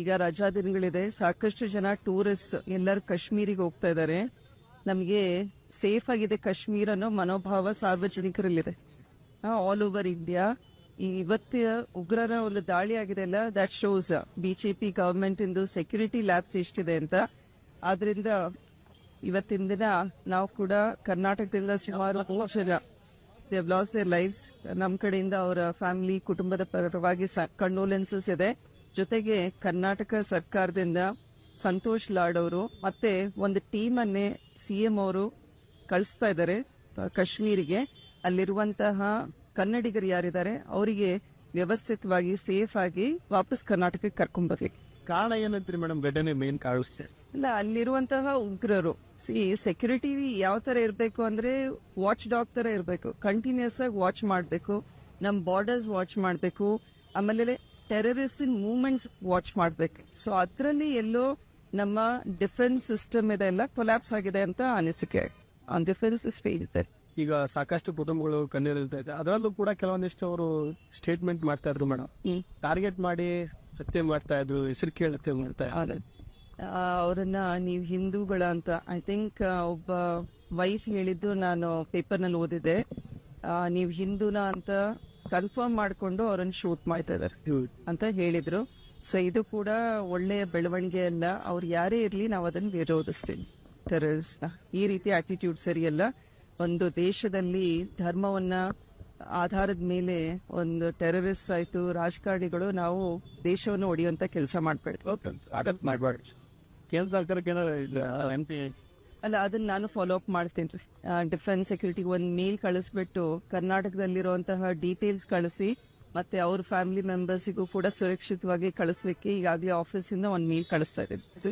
ಈಗ ರಜಾ ದಿನಗಳಿದೆ. ಸಾಕಷ್ಟು ಜನ ಟೂರಿಸ್ಟ್ ಎಲ್ಲರೂ ಕಾಶ್ಮೀರಿಗೆ ಹೋಗ್ತಾ ಇದ್ದಾರೆ. ನಮಗೆ ಸೇಫ್ ಆಗಿದೆ ಕಾಶ್ಮೀರ ಅನ್ನೋ ಮನೋಭಾವ ಸಾರ್ವಜನಿಕರಲ್ಲಿದೆ. ಆಲ್ ಓವರ್ ಇಂಡಿಯಾ ಈ ಇವತ್ತಿನ ಉಗ್ರರ ಒಂದು ದಾಳಿ ಆಗಿದೆ ಅಲ್ಲ? ದಟ್ ಶೋಸ್ ಬಿಜೆಪಿ ಗವರ್ಮೆಂಟ್ ಇಂದು ಸೆಕ್ಯೂರಿಟಿ ಲ್ಯಾಬ್ಸ್ ಎಷ್ಟಿದೆ ಅಂತ. ಆದ್ರಿಂದ ಇವತ್ತಿನ ದಿನ ನಾವು ಕೂಡ ಕರ್ನಾಟಕದಿಂದ ಸುಮಾರು ಮೂರು ಜನ ಲಾಸ್ ಲೈಫ್ಸ್ ನಮ್ಮ ಕಡೆಯಿಂದ ಅವರ ಫ್ಯಾಮಿಲಿ ಕುಟುಂಬದ ಪರವಾಗಿ ಕಂಡೋಲೆನ್ಸಸ್ ಇದೆ. ಜೊತೆಗೆ ಕರ್ನಾಟಕ ಸರ್ಕಾರದಿಂದ ಸಂತೋಷ್ ಲಾಡ್ ಅವರು ಮತ್ತೆ ಒಂದು ಟೀಮ್ ಅನ್ನೇ ಸಿಎಂ ಅವರು ಕಳಿಸ್ತಾ ಇದ್ದಾರೆ ಕಾಶ್ಮೀರಿಗೆ. ಅಲ್ಲಿರುವಂತಹ ಕನ್ನಡಿಗರು ಯಾರಿದ್ದಾರೆ ಅವರಿಗೆ ವ್ಯವಸ್ಥಿತವಾಗಿ ಸೇಫ್ ಆಗಿ ವಾಪಸ್ ಕರ್ನಾಟಕಕ್ಕೆ ಕರ್ಕೊಂಡ್ ಬರ್ಲಿಕ್ಕೆ ಕಾರಣ ಏನಂತ್ರಿ ಮೇಡಮ್? ಘಟನೆ ಮೇನ್ ಕಾಣಿಸ್ತಾರೆ ಇಲ್ಲ ಅಲ್ಲಿರುವಂತಹ ಉಗ್ರರು ಸಿ ಸೆಕ್ಯೂರಿಟಿ ಯಾವ ತರ ಇರಬೇಕು ಅಂದ್ರೆ ವಾಚ್ ಡಾಗ್ ತರ ಇರಬೇಕು. ಕಂಟಿನ್ಯೂಸ್ ಆಗಿ ವಾಚ್ ಮಾಡಬೇಕು. ನಮ್ಮ ಬಾರ್ಡರ್ಸ್ ವಾಚ್ ಮಾಡಬೇಕು. ಆಮೇಲೆ ಟೆರರಿಸ್ಟ್ ಮೂವ್ಮೆಂಟ್ಸ್ ವಾಚ್ ಮಾಡಬೇಕು. ಸೊ ಅದರಲ್ಲಿ ಎಲ್ಲೋ ನಮ್ಮ ಡಿಫೆನ್ಸ್ ಸಿಸ್ಟಮ್ ಇದೆಲ್ಲ ಕೊಲ್ಯಾಪ್ಸ್ ಆಗಿದೆ ಅಂತ ಅನಿಸಿಕೆ. ಡಿಫೆನ್ಸ್ ಇಸ್ ಫೇಲ್ ಇದೆ ಈಗ ಸಾಕಷ್ಟು ಕುಟುಂಬಗಳು ಕಣ್ಣೀರಿಲ್ತಾ ಇದೆ. ಅದರಲ್ಲೂ ಕೂಡ ಕೆಲವೊಂದಿಷ್ಟು ಅವರು ಸ್ಟೇಟ್ಮೆಂಟ್ ಮಾಡ್ತಾ ಇದ್ರು ಮೇಡಮ್ ಟಾರ್ಗೆಟ್ ಮಾಡಿ ಹತ್ಯೆ ಮಾಡ್ತಾ ಇದ್ರು ಹೆಸರು ಕೇಳಿ ಹತ್ಯೆ ಮಾಡ್ತಾ ಇದ್ರು. ಅವರನ್ನ ನೀವು ಹಿಂದೂಗಳ ಅಂತ ಐ ಥಿಂಕ್ ಒಬ್ಬ ವೈಫ್ ಹೇಳಿದ್ದು ನಾನು ಪೇಪರ್ನಲ್ಲಿ ಓದಿದೆ ನೀವು ಹಿಂದೂನ ಅಂತ ಕನ್ಫರ್ಮ್ ಮಾಡಿಕೊಂಡು ಅವರನ್ನ ಶೂಟ್ ಮಾಡ್ತಾ ಇದಾರೆ ಅಂತ ಹೇಳಿದ್ರು. ಸೊ ಇದು ಕೂಡ ಒಳ್ಳೆಯ ಬೆಳವಣಿಗೆ ಅಲ್ಲ. ಅವ್ರು ಯಾರೇ ಇರಲಿ ನಾವು ಅದನ್ನು ವಿರೋಧಿಸ್ತೀವಿ. ಟೆರರಿಸ್ ಈ ರೀತಿ ಆಟಿಟ್ಯೂಡ್ ಸರಿಯಲ್ಲ ಒಂದು ದೇಶದಲ್ಲಿ ಧರ್ಮವನ್ನ ಆಧಾರದ ಮೇಲೆ ಒಂದು ಟೆರರಿಸ್ಟ್ ಆಯ್ತು ರಾಜಕಾರಣಿಗಳು ನಾವು ದೇಶವನ್ನು ಒಡೆಯುವಂತ ಕೆಲಸ ಮಾಡ್ಬೇಡ್ದು ಅಟೆಂಪ್ಟ್ ಅಲ್ಲ, ಅದನ್ನ ನಾನು ಫಾಲೋ ಅಪ್ ಮಾಡ್ತೇನೆ. ಡಿಫೆನ್ಸ್ ಸೆಕ್ಯೂರಿಟಿ ಒಂದು ಮೇಲ್ ಕಳಿಸ್ಬಿಟ್ಟು ಕರ್ನಾಟಕದಲ್ಲಿರುವಂತಹ ಡೀಟೇಲ್ಸ್ ಕಳಿಸಿ, ಮತ್ತೆ ಅವ್ರ ಫ್ಯಾಮಿಲಿ ಮೆಂಬರ್ಸಿಗೂ ಕೂಡ ಸುರಕ್ಷಿತವಾಗಿ ಕಳಿಸ್ಲಿಕ್ಕೆ ಈಗಾಗಲೇ ಆಫೀಸಿಂದ ಒಂದು ಮೇಲ್ ಕಳಿಸ್ತಾ ಇದ್ದೀನಿ.